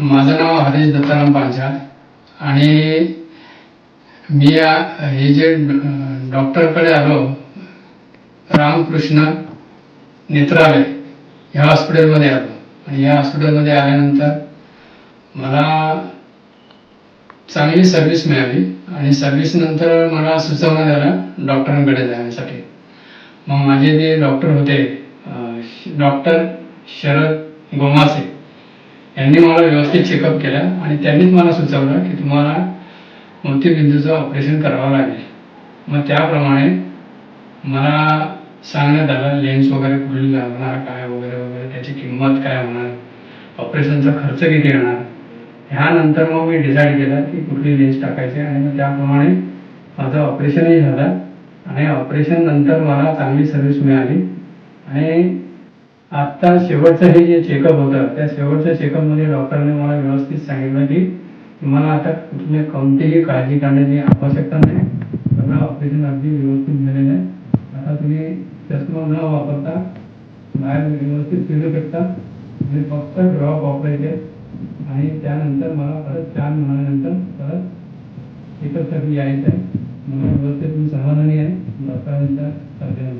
माझं नाव हरीश दत्ताराम पांचाळ आणि मी या- हे जे डॉक्टरकडे आलो रामकृष्ण नेत्रालय ह्या हॉस्पिटलमध्ये आलो. आणि या हॉस्पिटलमध्ये आल्यानंतर मला चांगली सर्व्हिस मिळाली. आणि सर्व्हिसनंतर मला सुचवण्यात आलं डॉक्टरांकडे जाण्यासाठी. मग माझे जे डॉक्टर होते डॉक्टर शरद गोमासे यांनी मला व्यवस्थित चेकअप केलं आणि त्यांनीच मला सुचवलं की तुम्हाला मोतीबिंदूचं ऑपरेशन करावं लागेल. मग त्याप्रमाणे मला सांगण्यात आलं लेन्स वगैरे कुठली लागणार काय वगैरे वगैरे त्याची किंमत काय होणार ऑपरेशनचा खर्च किती येणार. ह्यानंतर मग मी डिसाईड केलं की कुठली लेन्स टाकायची आणि मग त्याप्रमाणे माझं ऑपरेशनही झालं. आणि ऑपरेशन नंतर मला चांगली सर्व्हिस मिळाली. आणि आता शेवटचं हे जे चेकअप होतं त्या शेवटच्या चेकअपमध्ये डॉक्टरने मला व्यवस्थित सांगितलं की तुम्हाला आता कुठल्या कोणतीही काळजी करण्याची आवश्यकता नाही. सगळं ऑपरेशन अगदी व्यवस्थित झालेलं आहे. आता तुम्ही चष्मा न वापरता बाहेर व्यवस्थित फिरू शकता. तुम्ही फक्त ड्रॉप वापरायचे. आणि त्यानंतर मला परत चार महिन्यानंतर परत चेकअपसाठी यायचं आहे. मला व्यवस्थित मी समाधानी आहे. डॉक्टरांच्या सर्जन